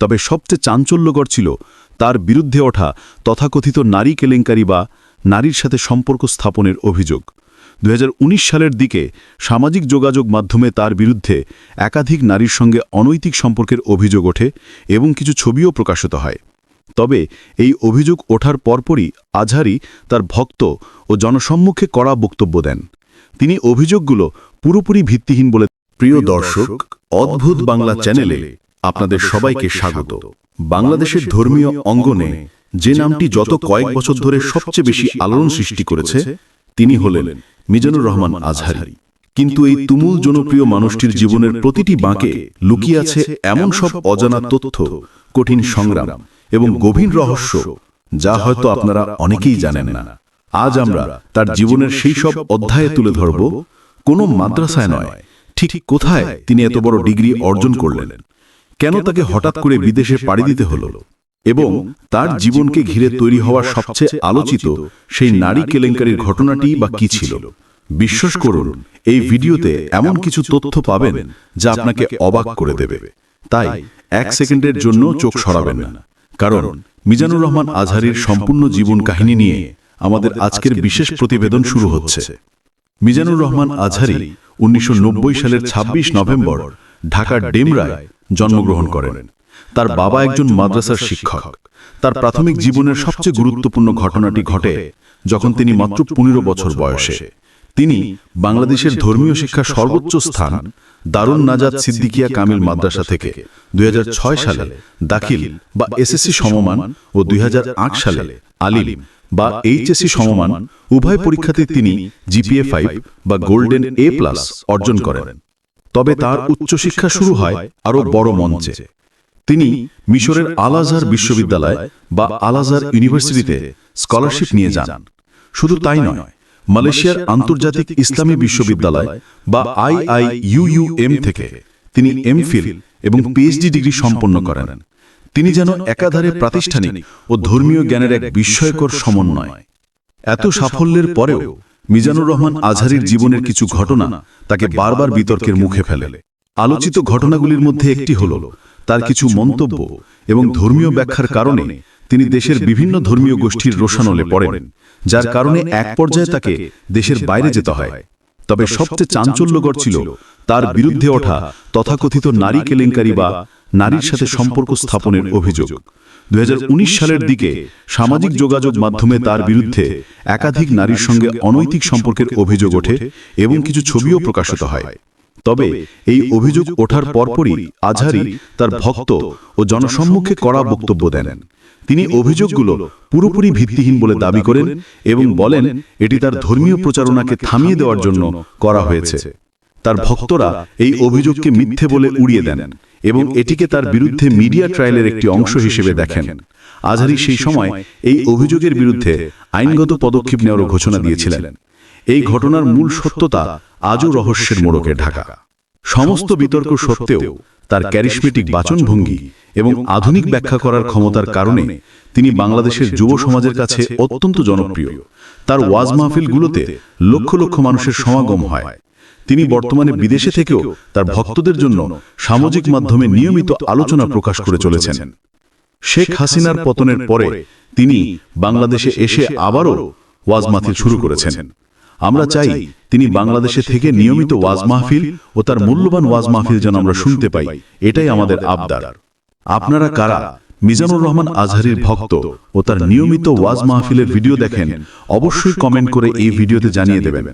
তবে সবচেয়ে চাঞ্চল্যকর ছিল তার বিরুদ্ধে ওঠা তথাকথিত নারী কেলেঙ্কারি বা নারীর সাথে সম্পর্ক স্থাপনের অভিযোগ। দু হাজার উনিশ সালের দিকে সামাজিক যোগাযোগ মাধ্যমে তার বিরুদ্ধে একাধিক নারীর সঙ্গে অনৈতিক সম্পর্কের অভিযোগ ওঠে এবং কিছু ছবিও প্রকাশিত হয়। তবে এই অভিযোগ ওঠার পরপরই আজহারি তার ভক্ত ও জনসম্মুখে কড়া বক্তব্য দেন। তিনি অভিযোগগুলো পুরোপুরি ভিত্তিহীন বলে প্রিয় দর্শক অদ্ভুত বাংলা চ্যানেলে আপনাদের সবাইকে স্বাগত। বাংলাদেশের ধর্মীয় অঙ্গনে যে নামটি যত কয়েক বছর ধরে সবচেয়ে বেশি আলোড়ন সৃষ্টি করেছে তিনি হলেন মিজানুর রহমান আজহারি। কিন্তু এই তুমুল জনপ্রিয় মানুষটির জীবনের প্রতিটি বাঁকে লুকিয়ে আছে এমন সব অজানা তথ্য কঠিন সংগ্রাম এবং গভীর রহস্য যা হয়তো আপনারা অনেকেই জানেন না। আজ আমরা তার জীবনের সেই সব অধ্যায়ে তুলে ধরব কোনো মাদ্রাসায় নয় ঠিক কোথায় তিনি এত বড় ডিগ্রি অর্জন করলেন কেন তাকে হঠাৎ করে বিদেশে পাড়ি দিতে হল? এবং তার জীবনকে ঘিরে তৈরি হওয়া সবচেয়ে আলোচিত সেই নারী কেলেঙ্কারির ঘটনাটি বা কি ছিল? বিশ্বাস করুন এই ভিডিওতে এমন কিছু তথ্য পাবেন যা আপনাকে অবাক করে দেবে। তাই এক সেকেন্ডের জন্য চোখ সরাবেন না। কারণ মিজানুর রহমান আজহারির সম্পূর্ণ জীবন কাহিনী নিয়ে আমাদের আজকের বিশেষ প্রতিবেদন শুরু হচ্ছে মিজানুর রহমান আজহারি উনিশশো নব্বই সালের ২৬ নভেম্বর ঢাকার ডেমরায় জন্মগ্রহণ করেন। তার বাবা একজন মাদ্রাসার শিক্ষক। তার প্রাথমিক জীবনের সবচেয়ে গুরুত্বপূর্ণ ঘটনাটি ঘটে যখন তিনি মাত্র পনেরো বছর বয়সে। তিনি বাংলাদেশের ধর্মীয় শিক্ষার সর্বোচ্চ স্থান দারুণ নাজাদ সিদ্দিকিয়া কামিল মাদ্রাসা থেকে দুই হাজার ছয় সালে দাখিল বা এসএসসি সমমান ও দুই হাজার আট সালে আলিম বা এইচএসসি সমমান উভয় পরীক্ষাতে তিনি জিপিএ ফাইভ বা গোল্ডেন এ প্লাস অর্জন করেন। তবে তার উচ্চশিক্ষা শুরু হয় আরও বড় মঞ্চে। তিনি মিশরের আলাজার বিশ্ববিদ্যালয় বা আলাজার ইউনিভার্সিটিতে স্কলারশিপ নিয়ে যান। শুধু তাই নয় মালয়েশিয়ার আন্তর্জাতিক ইসলামী বিশ্ববিদ্যালয় বা আইআইইউইউএম থেকে তিনি এমফিল এবং পিএইচডি ডিগ্রি সম্পন্ন করেন। তিনি যেন একাধারে প্রাতিষ্ঠানিক ও ধর্মীয় জ্ঞানের এক বিস্ময়কর সমন্বয়। এত সাফল্যের পরেও মিজানুর রহমান আজহারির জীবনের কিছু ঘটনা তাকে বারবার বিতর্কের মুখে ফেলে। আলোচিত ঘটনাগুলির মধ্যে একটি হল তার কিছু মন্তব্য এবং ধর্মীয় ব্যাখ্যার কারণে তিনি দেশের বিভিন্ন ধর্মীয় গোষ্ঠীর রোশানলে পড়েন যার কারণে এক পর্যায়ে তাকে দেশের বাইরে যেতে হয়। তবে সবচেয়ে চাঞ্চল্যকর ছিল তার বিরুদ্ধে ওঠা তথাকথিত নারী কেলেঙ্কারি বা নারীর সাথে সম্পর্ক স্থাপনের অভিযোগ। দুই হাজার উনিশ সালের দিকে সামাজিক যোগাযোগ মাধ্যমে তার বিরুদ্ধে একাধিক নারীর সঙ্গে অনৈতিক সম্পর্কের অভিযোগ ওঠে এবং কিছু ছবিও প্রকাশিত হয়। তবে এই অভিযোগ ওঠার পরপরই আজহারি তার ভক্ত ও জনসম্মুখে কড়া বক্তব্য দেন। তিনি অভিযোগগুলো পুরোপুরি ভিত্তিহীন বলে দাবি করেন এবং বলেন এটি তার ধর্মীয় প্রচারণাকে থামিয়ে দেওয়ার জন্য করা হয়েছে। তার ভক্তরা এই অভিযোগকে মিথ্যে বলে উড়িয়ে দেন। এবং এটিকে তার বিরুদ্ধে মিডিয়া ট্রায়ালের একটি অংশ হিসেবে দেখেন। আজহারি সেই সময় এই অভিযোগের বিরুদ্ধে আইনগত পদক্ষেপ নেওয়ার ঘোষণা দিয়েছিলেন। এই ঘটনার মূল সত্যতা আজও রহস্যের মোড়কে ঢাকা। সমস্ত বিতর্ক সত্ত্বেও তার ক্যারিসমেটিক বাচনভঙ্গি এবং আধুনিক ব্যাখ্যা করার ক্ষমতার কারণে তিনি বাংলাদেশের যুব সমাজের কাছে অত্যন্ত জনপ্রিয়। তার ওয়াজ মাহফিলগুলোতে লক্ষ লক্ষ মানুষের সমাগম হয়। তিনি বর্তমানে বিদেশে থেকেও তার ভক্তদের জন্য সামাজিক মাধ্যমে নিয়মিত আলোচনা প্রকাশ করে চলেছেন। শেখ হাসিনার পতনের পরে তিনি বাংলাদেশে এসে আবারও ওয়াজ মাহফিল শুরু করেছেন। আমরা চাই তিনি বাংলাদেশে থেকে নিয়মিত ওয়াজ মাহফিল ও তার মূল্যবান ওয়াজ মাহফিল যেন আমরা শুনতে পাই। এটাই আমাদের আবদার। আপনারা কারা? মিজানুর রহমান আজহারির ভক্ত ও তার নিয়মিত ওয়াজ মাহফিলের ভিডিও দেখেন। অবশ্যই কমেন্ট করে এই ভিডিওতে জানিয়ে দেবেন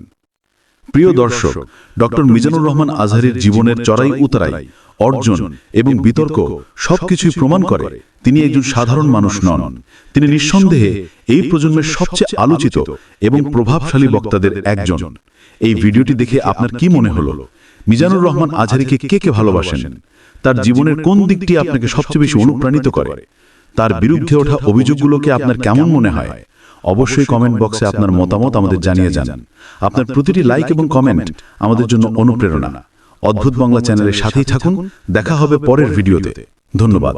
প্রিয় দর্শক ডক্টর মিজানুর রহমান আজহারির জীবনের চড়াই উতরাই অর্জন এবং বিতর্ক সবকিছুই প্রমাণ করে। তিনি একজন সাধারণ মানুষ নন। তিনি নিঃসন্দেহে এই প্রজন্মের সবচেয়ে আলোচিত এবং প্রভাবশালী বক্তাদের একজন। এই ভিডিওটি দেখে আপনার কি মনে হলো? মিজানুর রহমান আজহারিকে কে কে ভালোবাসেন? তার জীবনের কোন দিকটি আপনাকে সবচেয়ে বেশি অনুপ্রাণিত করে? তার বিরুদ্ধে ওঠা অভিযোগগুলোকে আপনার কেমন মনে হয়? অবশ্যই কমেন্ট বক্সে আপনার মতামত আমাদের জানিয়ে যান। আপনার প্রতিটি লাইক এবং কমেন্ট আমাদের জন্য অনুপ্রেরণা। অদ্ভুত বাংলা চ্যানেলের সাথেই থাকুন। দেখা হবে পরের ভিডিওতে। ধন্যবাদ।